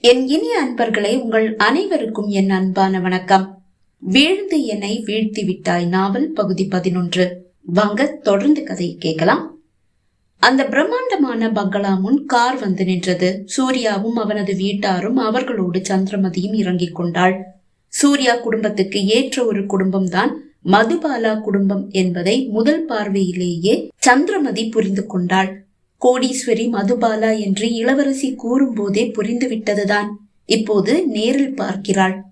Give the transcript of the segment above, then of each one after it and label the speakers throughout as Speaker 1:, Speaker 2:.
Speaker 1: என் இனிய அன்பர்களே உங்கள் அனைவருக்கும் என் அன்பான வணக்கம். வீழ்ந்து என்னை வீழ்த்தி விட்டாய் நாவல் பகுதி பதினொன்று. வாங்க தொடர்ந்து கதையை கேட்கலாம். அந்த பிரம்மாண்டமான பங்களா முன் கார் வந்து நின்றது. சூர்யாவும் அவனது வீட்டாரும் அவர்களோடு சந்திரமதியும் இறங்கிக் கொண்டாள். சூர்யா குடும்பத்துக்கு ஏற்ற ஒரு குடும்பம்தான் மதுபாலா குடும்பம் என்பதை முதல் பார்வையிலேயே சந்திரமதி புரிந்து கொண்டாள். கோடீஸ்வரி மதுபாலா என்று இளவரசி கூறும்போதே புரிந்துவிட்டதுதான். இப்போது நேரில் பார்க்கிறாள்.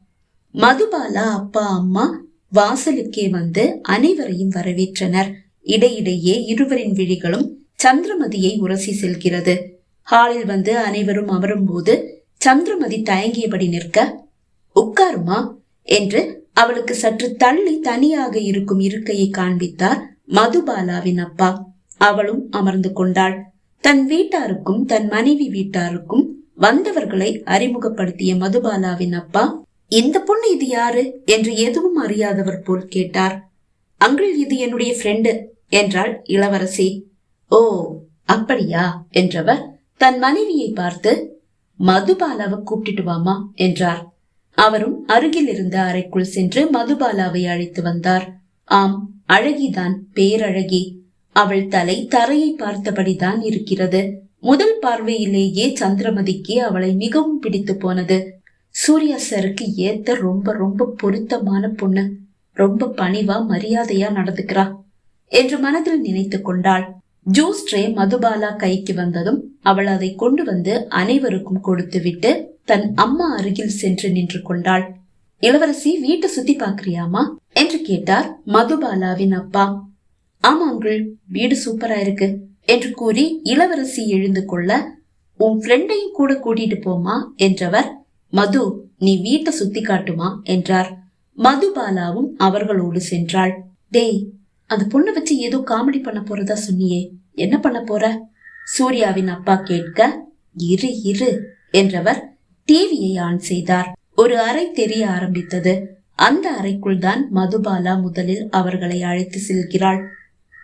Speaker 1: மதுபாலா அப்பா அம்மா வாசலுக்கே வந்து அனைவரையும் வரவேற்றனர். இடையிடையே இருவரின் விழிகளும் சந்திரமதியை உரசி செல்கிறது. ஹாலில் வந்து அனைவரும் அமரும் போது சந்திரமதி தயங்கியபடி நிற்க உட்காருமா? என்று அவளுக்கு சற்று தள்ளி தனியாக இருக்கும் இருக்கையை காண்பித்தார் மதுபாலாவின் அப்பா. அவளும் அமர்ந்து கொண்டாள். தன் வீட்டாருக்கும் தன் மனைவி வீட்டாருக்கும் வந்தவர்களை அறிமுகப்படுத்திய மதுபாலாவின் அப்பா இந்த பொண்ணு இது யாரு? என்று எதுவும் அறியாதவர் போல் கேட்டார். அங்கிள் இது என்னுடைய ஃப்ரெண்டு என்றாள் இளவரசி. ஓ அப்படியா? என்றவர் தன் மனைவியை பார்த்து மதுபாலாவை கூப்பிட்டுட்டு வாமா என்றார். அவரும் அருகில் இருந்த அறைக்குள் சென்று மதுபாலாவை அழைத்து வந்தார். ஆம் அழகிதான் பேரழகி. அவள் தலை தரையை பார்த்தபடிதான் இருக்கிறது. முதல் பார்வையிலேயே சந்திரமதிக்கு அவளை மிகவும் பிடித்து போனது. சூர்யா சருக்கு ஏத்த ரொம்ப ரொம்ப பொருத்தமான பொண்ணு. ரொம்ப பணிவா மரியாதையா நடந்துக்கிறா என்று மனதில் நினைத்து கொண்டாள். ஜூஸ் ட்ரே மதுபாலா கைக்கு வந்ததும் அவள் அதை கொண்டு வந்து அனைவருக்கும் கொடுத்துவிட்டு தன் அம்மா அருகில் சென்று நின்று கொண்டாள். இளவரசி வீட்டை சுத்தி பாக்குறியாமா என்று கேட்டார் மதுபாலாவின் அப்பா. ஆமா அங்கிள் வீடு சூப்பரா இருக்கு என்று கூறி இளவரசி எழுந்து கொள்ள உன் ஃப்ரெண்டையும் கூட கூட்டிட்டு போமா என்றவர் மது நீ வீட்டை சுத்தி காட்டுமா என்றார். மதுபாலாவும் அவர்களோடு சென்றாள். டேய் அந்த பொண்ணை வச்சு ஏதோ காமெடி பண்ண போறதா சொன்னியே என்ன பண்ண போற? சூர்யாவின் அப்பா கேட்க இரு இரு என்றவர் டிவியை ஆன் செய்தார். ஒரு அறை தெரிய ஆரம்பித்தது. அந்த அறைக்குள் தான் மதுபாலா முதலில் அவர்களை அழைத்து செல்கிறாள்.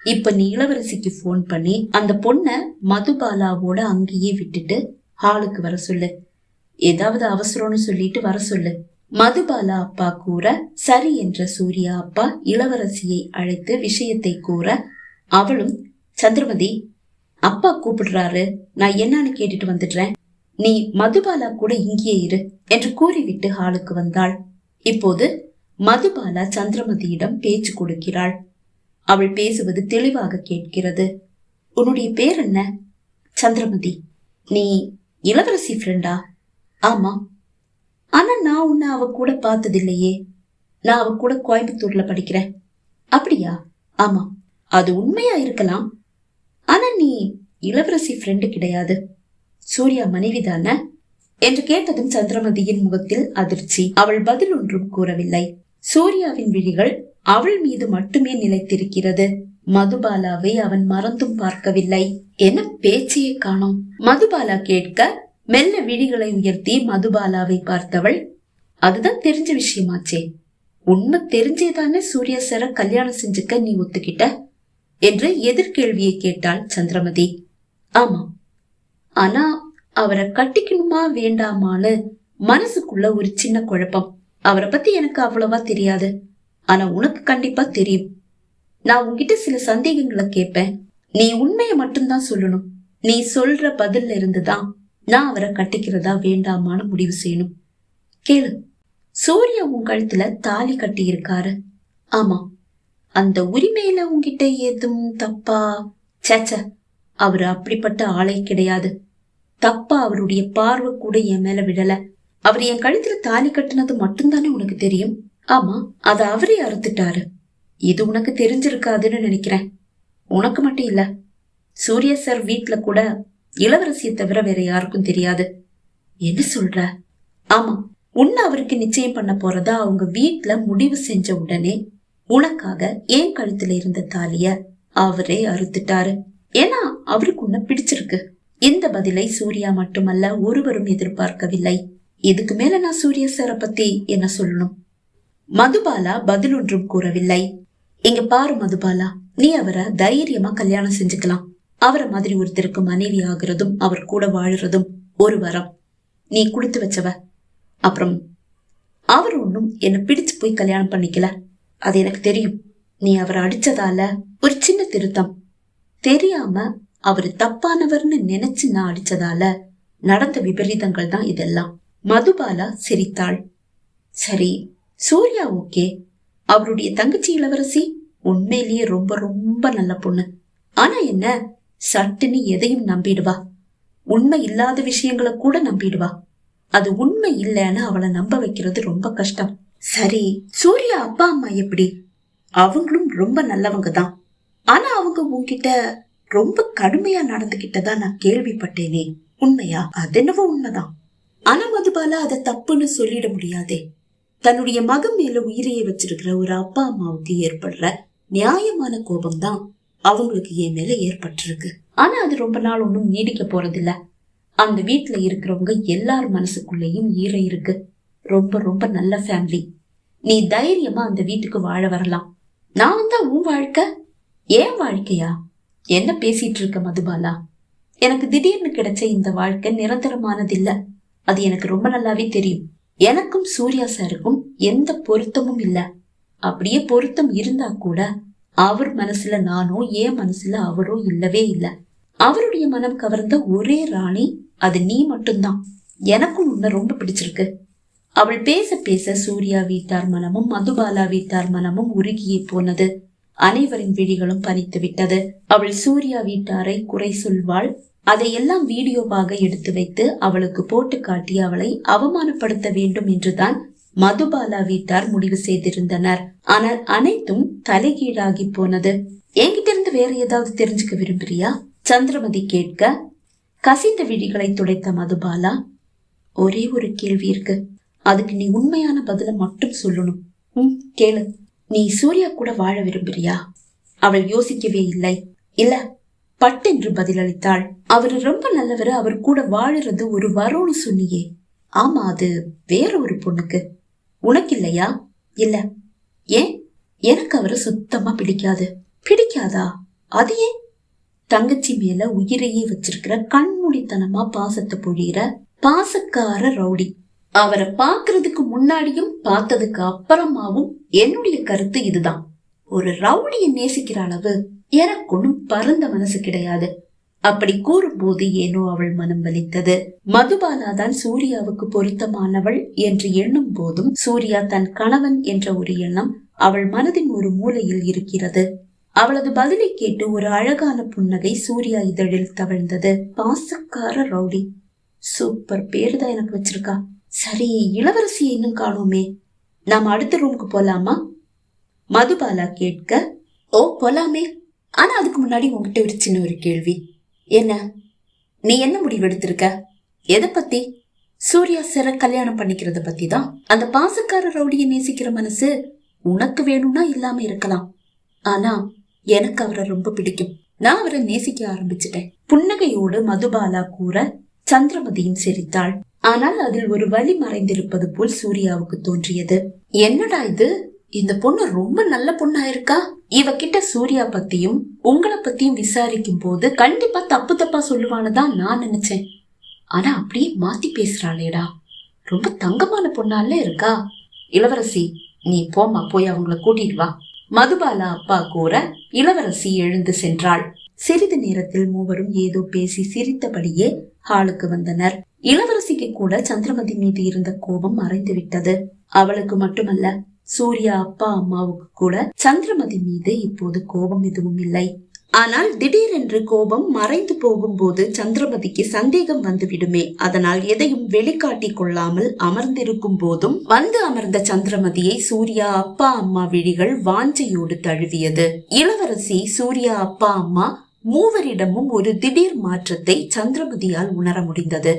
Speaker 1: இப்ப நீ இளவரசிக்கு போன் பண்ணி அந்த பொண்ண மதுபாலாவோட அங்கேயே விட்டுட்டு ஹாலுக்கு வர சொல்லு. ஏதாவது அவசரம்னு சொல்லிட்டு வர சொல்லு. மதுபாலா அப்பா கூற சரி என்ற சூர்யா அப்பா இளவரசியை அழைத்து விஷயத்தை கூற அவளும் சந்திரமதி அப்பா கூப்பிடுறாரு. நான் என்னன்னு கேட்டுட்டு வந்துடுறேன். நீ மதுபாலா கூட இங்கே இரு என்று கூறிவிட்டு ஹாலுக்கு வந்தாள். இப்போது மதுபாலா சந்திரமதியிடம் பேச்சு கொடுக்கிறாள். அவள் பேசுவது தெளிவாக கேட்கிறது. உன்னுடைய பேர் என்ன சந்திரமதி. நீ இளவரசி ஃப்ரெண்டா ஆமா. ஆனா நான் உன்னை அவ கூட பார்த்ததில்லையே. நான் அவ கூட கோயம்புத்தூர்ல படிக்கிறேன். அப்படியா? ஆமா. அது உண்மையா இருக்கலாம். ஆனா நீ இளவரசி ஃப்ரெண்டு கிடையாது. சூர்யா மனைவி தானே? என்று கேட்டதும் சந்திரமதியின் முகத்தில் அதிர்ச்சி. அவள் பதில் ஒன்றும் கூறவில்லை. சூர்யாவின் விழிகள் அவள் மீது மட்டுமே நிலைத்திருக்கிறது. மதுபாலாவை அவன் மறந்தும் பார்க்கவில்லை. என பேச்சையே காணோம்? மதுபாலா கேட்க மெல்ல விழிகளை உயர்த்தி மதுபாலாவை பார்த்தவள். அதுதான் தெரிஞ்ச விஷயமாச்சே. உண்மை தெரிஞ்சேதானே சூர்யா சார கல்யாணம் செஞ்சுக்க நீ ஒத்துக்கிட்ட? என்று எதிர்கேள்வியை கேட்டாள் சந்திரமதி. ஆமா ஆனா அவரை கட்டிக்கணுமா வேண்டாமான்னு மனசுக்குள்ள ஒரு சின்ன குழப்பம். அவரை பத்தி எனக்கு அவ்வளவா தெரியாது. ஆனா உனக்கு கண்டிப்பா தெரியும். நான் உன்கிட்ட சில சந்தேகங்களை கேட்பேன். நீ உண்மையை மட்டும்தான் சொல்லணும். நீ சொல்ற பதில்ல இருந்துதான் நான் அவரை கட்டிக்கிறதா வேண்டாமான்னு முடிவு செய்யணும். கேளு. சூர்யா உன் கழுத்துல தாலி கட்டி இருக்காரு ஆமா. அந்த உரிமையில உன்கிட்ட ஏதும் தப்பா? சேச்ச அவரு அப்படிப்பட்ட ஆளே கிடையாது. தப்பா அவருடைய பார்வை கூட என் மேல விடல. அவர் என் கழுத்துல தாலி கட்டினது மட்டும்தானே உனக்கு தெரியும்? ஆமா அத அவரே அறுத்துட்டாரு. இது உனக்கு தெரிஞ்சிருக்காதுன்னு நினைக்கிறேன். உனக்கு மட்டும் இல்ல சூர்யா சார் வீட்டுல கூட இளவரசியை தவிர வேற யாருக்கும் தெரியாது. என்ன சொல்ற? ஆமா உன்னை அவருக்கு நிச்சயம் பண்ண போறதா அவங்க வீட்டுல முடிவு செஞ்ச உடனே உனக்காக ஏன் கழுத்துல இருந்த தாலிய அவரே அறுத்துட்டாரு. ஏன்னா அவருக்கு உன்னை பிடிச்சிருக்கு. இந்த பதிலை சூர்யா மட்டுமல்ல ஒருவரும் எதிர்பார்க்கவில்லை. இதுக்கு மேல நான் சூர்யா சாரை பத்தி என்ன சொல்லணும்? மதுபாலா பதில் ஒன்றும் கூறவில்லை. இங்க பாரு மதுபாலா நீ அவரை தைரியமா கல்யாணம் செஞ்சுக்கலாம். அவரை மாதிரி ஒருத்தருக்கு மனைவி ஆகுறதும் அவர் கூட வாழுறதும் ஒரு வரம். நீ கொடுத்து வச்சவ. அப்புறம் அவர் ஒன்றும் என்னை பிடிச்சு போய் கல்யாணம் பண்ணிக்கல. அது எனக்கு தெரியும். நீ அவரை அடிச்சதால ஒரு சின்ன திருத்தம். தெரியாம அவர் தப்பானவர்னு நினைச்சு நான் அடிச்சதால நடந்த விபரீதங்கள் தான் இதெல்லாம். மதுபாலா சிரித்தாள். சரி சூர்யா ஓகே. அவருடைய தங்கச்சி இளவரசி உண்மையிலேயே ரொம்ப ரொம்ப நல்ல பொண்ணு. ஆனா என்ன? சட்டுன்னு எதையும் நம்பிடுவா. உண்மை இல்லாத விஷயங்களை கூட நம்பிடுவா. அது உண்மை இல்லைன்னு அவளை நம்ப வைக்கிறது ரொம்ப கஷ்டம். சரி சூர்யா அப்பா அம்மா எப்படி? அவங்களும் ரொம்ப நல்லவங்க தான். ஆனா அவங்க உன்கிட்ட ரொம்ப கடுமையா நடந்துகிட்டதா நான் கேள்விப்பட்டேனே. உண்மையா? அது என்னவோ உண்மைதான். ஆனா மதுபாலா அதை தப்புன்னு சொல்லிட முடியாதே. தன்னுடைய மகன் மேல உயிரையே வச்சிருக்கிற ஒரு அப்பா அம்மாவுக்கு ஏற்படுற நியாயமான கோபம் தான் அவங்களுக்கு என் மேல ஏற்பட்டிருக்கு. ஆனா அது ரொம்ப நாள் ஒன்றும் நீடிக்க போறதில்ல. அந்த வீட்டுல இருக்கிறவங்க எல்லார் மனசுக்குள்ளேயும் ஈர இருக்கு. ரொம்ப ரொம்ப நல்ல ஃபேமிலி நீ தைரியமா அந்த வீட்டுக்கு வாழ வரலாம். நான் வந்தா உன் வாழ்க்கை. ஏன் வாழ்க்கையா? என்ன பேசிட்டு இருக்க மதுபாலா? எனக்கு திடீர்னு கிடைச்ச இந்த வாழ்க்கை நிரந்தரமானதில்ல. அது எனக்கு ரொம்ப நல்லாவே தெரியும். எனக்கும் சூர்யா சாருக்கும் எந்த பொருத்தமும் இல்ல. அப்படியே பொருத்தம் இருந்தா கூட அவர் மனசுல நானோ என் மனசுல அவரோ இல்லவே இல்ல. அவருடைய மனம் கவர்ந்த ஒரே ராணி அது நீ மட்டும்தான். எனக்கும் உன்னை ரொம்ப பிடிச்சிருக்கு. அவள் பேச பேச சூர்யா வீட்டார் மனமும் மதுபாலா வீட்டார் மனமும் உருகியே போனது. அனைவரின் விழிகளும் பறித்து விட்டது. அவள் சூர்யா வீட்டாரை குறை சொல்வாள் அதையெல்லாம் வீடியோவாக எடுத்து வைத்து அவளுக்கு போட்டு காட்டி அவளை அவமானப்படுத்த வேண்டும் என்றுதான் மதுபாலா வீட்டார் முடிவு செய்திருந்தனர். ஆனால் அனைத்தும் தலைகீழாகி போனது. என்கிட்ட இருந்து வேற ஏதாவது தெரிஞ்சுக்க விரும்புறியா? சந்திரமதி கேட்க கசிந்த விழிகளை துடைத்த மதுபாலா ஒரே ஒரு கேள்வி இருக்கு. அதுக்கு நீ உண்மையான பதில மட்டும் சொல்லணும். ம் கேளு. நீ சூர்யா கூட வாழ விரும்புறியா? அவள் யோசிக்கவே இல்லை. இல்ல பட்டென்று பதிலளித்தாள். அவரு ரொம்ப நல்லவர். அவர் கூட வாழறது ஒரு வரோன்னு சொன்னியே. ஆமா அது வேற ஒரு பொண்ணுக்கு. உனக்கு இல்லையா இல்ல. ஏன்? எனக்கு அவரை சுத்தமா பிடிக்காது. பிடிக்காதா? அது ஏன்? தங்கச்சி மேல உயிரையே வச்சிருக்கிற கண்மூடித்தனமா பாசத்தை பொழியிற பாசக்கார ரவுடி. அவரை பாக்குறதுக்கு முன்னாடியும் பார்த்ததுக்கு அப்புறமாவும் என்னுடைய கருத்து இதுதான். ஒரு ரவுடியை நேசிக்கிற அளவு எனக்கு ஒன்றும் பரந்த மனசு கிடையாது. அப்படி கூறும்போது ஏனோ அவள் மனம் வலித்தது. மதுபாலா தான் சூர்யாவுக்கு பொருத்தமானவள் என்று எண்ணும் போதும் சூர்யா தன் கணவன் என்ற ஒரு எண்ணம் அவள் மனதின் ஒரு மூலையில் இருக்கிறது. அவளது பதிலை கேட்டு ஒரு அழகான புன்னகை சூர்யா இதழில் தவழ்ந்தது. பாசக்கார ரவுடி. சூப்பர் பேரு தான் எனக்கு வச்சிருக்கா. சரி இளவரசியை இன்னும் காணோமே. நாம அடுத்த ரூமுக்கு போலாமா? மதுபாலா கேட்க ஓ போலாமே. ஆனா அதுக்கு முன்னாடி உங்ககிட்ட ஒரு சின்ன ஒரு கேள்வி. என்ன? நீ என்ன முடிவு எடுத்திருக்க? எதை பத்தி? சூர்யா சிற கல்யாணம் பண்ணிக்கிறத பத்தி தான். அந்த பாசக்கார ரவுடியை நேசிக்கிற மனசு உனக்கு வேணும்னா இல்லாம இருக்கலாம். ஆனா எனக்கு அவரை ரொம்ப பிடிக்கும். நான் அவரை நேசிக்க ஆரம்பிச்சிட்டேன். புன்னகையோடு மதுபாலா கூற சந்திரமதியும் சிரித்தாள். ஆனால் அதில் ஒரு வழி மறைந்திருப்பது போல் சூர்யாவுக்கு தோன்றியது. என்னடா இது? இந்த பொண்ணு ரொம்ப நல்ல பொண்ணா இருக்கா இவகிட்ட சூர்யா பத்தியும் உங்களை பத்தியும் விசாரிக்கும் போது கண்டிப்பா தப்பு தப்பா சொல்லுவான்னு தான் நான் நினைச்சேன். ஆனா அப்படியே மாத்தி பேசுறாளேடா. ரொம்ப தங்கமான பொண்ணால இருக்கா? இளவரசி நீ போமா போய் அவங்கள கூட்டிட்டு வா. மதுபாலா அப்பா கூற இளவரசி எழுந்து சென்றாள். சிறிது நேரத்தில் மூவரும் ஏதோ பேசி சிரித்தபடியே ஹாலுக்கு வந்தனர். இளவரசிக்கு கூட சந்திரமதி மீது இருந்த கோபம் மறைந்து விட்டது அவளுக்கு மட்டுமல்ல சூர்யா அப்பா அம்மாவுக்கு கூட சந்திரமதி மீது இப்போது கோபம் எதுவும் இல்லை. ஆனால் திடீரென்று கோபம் மறைந்து போகும்போது சந்திரமதிக்கு சந்தேகம் வந்துவிடுமே. அதனால் எதையும் வெளிக்காட்டிக் கொள்ளாமல் அமர்ந்திருக்கும் போதும் வந்து அமர்ந்த சந்திரமதியை சூர்யா அப்பா அம்மா விழிகள் வாஞ்சையோடு தழுவியது. இளவரசி சூர்யா அப்பா அம்மா மூவரிடமும் ஒரு திடீர் மாற்றத்தை சந்திரமதியால் உணர முடிந்தது.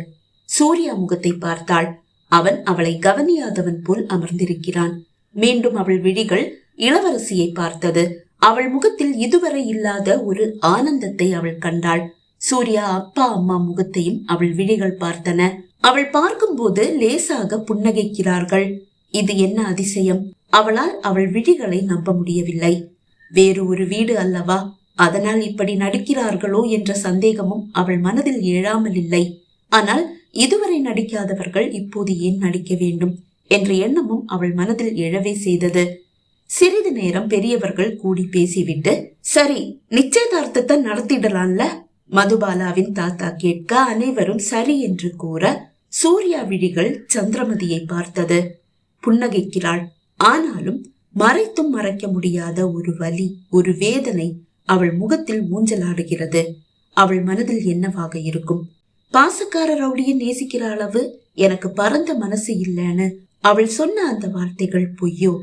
Speaker 1: சூர்யா முகத்தை பார்த்தாள். அவன் அவளை கவனியாதவன் போல் அமர்ந்திருக்கிறான். மீண்டும் அவள் விழிகள் இளவரசியை பார்த்தது. அவள் முகத்தில் இதுவரை இல்லாத ஒரு ஆனந்தத்தை அவள் கண்டாள். சூர்யா அப்பா அம்மா முகத்தையும் அவள் விழிகள் பார்த்தன. அவள் பார்க்கும்போது லேசாக புன்னகைக்கிறார்கள். இது என்ன அதிசயம்? அவளால் அவள் விழிகளை நம்ப முடியவில்லை. வேறு ஒரு வீடு அல்லவா? அதனால் இப்படி நடிக்கிறார்களோ என்ற சந்தேகமும் அவள் மனதில் எழாமல் இல்லை. ஆனால் இதுவரை நடிக்காதவர்கள் இப்போது ஏன் நடிக்க வேண்டும்? என்ற எண்ணமும் அவள் மனதில் எழவே செய்தது. சிறிது நேரம் பெரியவர்கள் கூடி பேசிவிட்டு சரி நிச்சயதார்த்தத்தை நடத்திடலாம்ல? மதுபாலாவின் தாத்தா கேட்க அனைவரும் சரி என்று கூற சூர்யா விழிகள் சந்திரமதியை பார்த்தது. புன்னகைக்கிறாள். ஆனாலும் மறைத்தும் மறைக்க முடியாத ஒரு வலி ஒரு வேதனை அவள் முகத்தில் ஊஞ்சலாடுகிறது. அவள் மனதில் என்னவாக இருக்கும்? பாசக்கார ரவுடியை நேசிக்கிற அளவு எனக்கு பரந்த மனசு இல்லைன்னு அவள் சொன்ன அந்த வார்த்தைகள் பொய்யோ?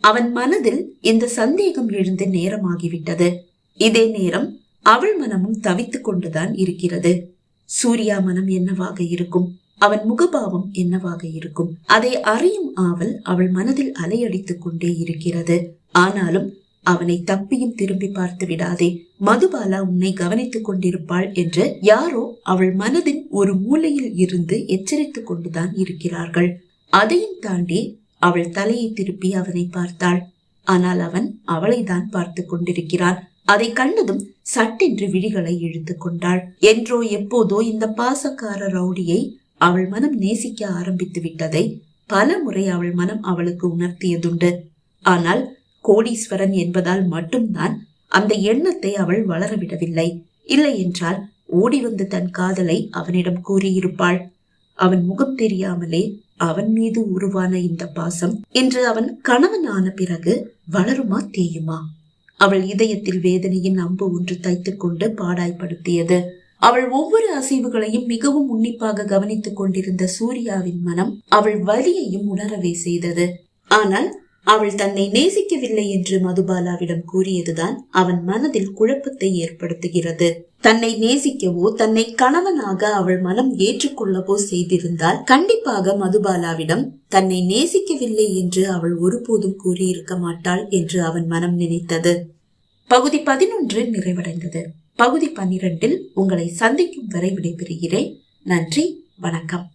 Speaker 1: அவன் மனதில் இந்த சந்தேகம் எழுந்து நேரமாகிவிட்டது. இதே நேரம் அவள் மனமும் தவித்துக் கொண்டுதான் இருக்கிறது. சூர்யா மனம் என்னவாக இருக்கும்? அவன் முகபாவம் என்னவாக இருக்கும்? அதை அறியும் ஆவல் அவள் மனதில் அலையடித்துக் கொண்டே இருக்கிறது. ஆனாலும் அவனை தப்பியும் திரும்பி பார்த்து விடாதே. மதுபாலா உன்னை கவனித்துக் கொண்டிருப்பாள் என்று யாரோ அவள் மனதின் ஒரு மூலையில் இருந்து எச்சரித்துக் கொண்டுதான் இருக்கிறார்கள். அதையும் தாண்டி அவள் தலையை திருப்பி அவனை பார்த்தாள். ஆனால் அவன் அவளை தான் பார்த்து கொண்டிருக்கிறான். அதை கண்டதும் சட்டென்று விழிகளை இழுத்து கொண்டாள். என்றோ எப்போதோ இந்த பாசக்கார ரவுடியை அவள் மனம் நேசிக்க ஆரம்பித்து விட்டதை பல முறை அவள் மனம் அவளுக்கு உணர்த்தியதுண்டு. ஆனால் கோடீஸ்வரன் என்பதால் மட்டும்தான் அந்த எண்ணத்தை அவள் வளரவிடவில்லை. இல்லை என்றால் ஓடி வந்து தன் காதலை அவனிடம் கூறியிருப்பாள். அவன் முகம் தெரியாமலே அவன் மீது உருவான இந்த பாசம் இன்று அவன் கணவன் ஆன பிறகு வளருமா தேயுமா? அவள் இதயத்தில் வேதனையின் அம்பு ஒன்று தைத்துக் கொண்டு பாடாய்படுத்தியது அவள் ஒவ்வொரு அசைவுகளையும் மிகவும் உன்னிப்பாக கவனித்துக் கொண்டிருந்த சூர்யாவின் மனம் அவள் வலியையும் உணரவே செய்தது. ஆனால் அவள் தன்னை நேசிக்கவில்லை என்று மதுபாலாவிடம் கூறியதுதான் அவன் மனதில் குழப்பத்தை ஏற்படுத்துகிறது. தன்னை நேசிக்கவோ தன்னை கணவனாக அவள் மனம் ஏற்றுக்கொள்ளவோ செய்திருந்தால் கண்டிப்பாக மதுபாலாவிடம் தன்னை நேசிக்கவில்லை என்று அவள் ஒருபோதும் கூறியிருக்க மாட்டாள் என்று அவன் மனம் நினைத்தது. பகுதி பதினொன்று நிறைவடைந்தது. பகுதி பன்னிரண்டில் உங்களை சந்திக்கும் வரை விடைபெறுகிறேன். நன்றி வணக்கம்.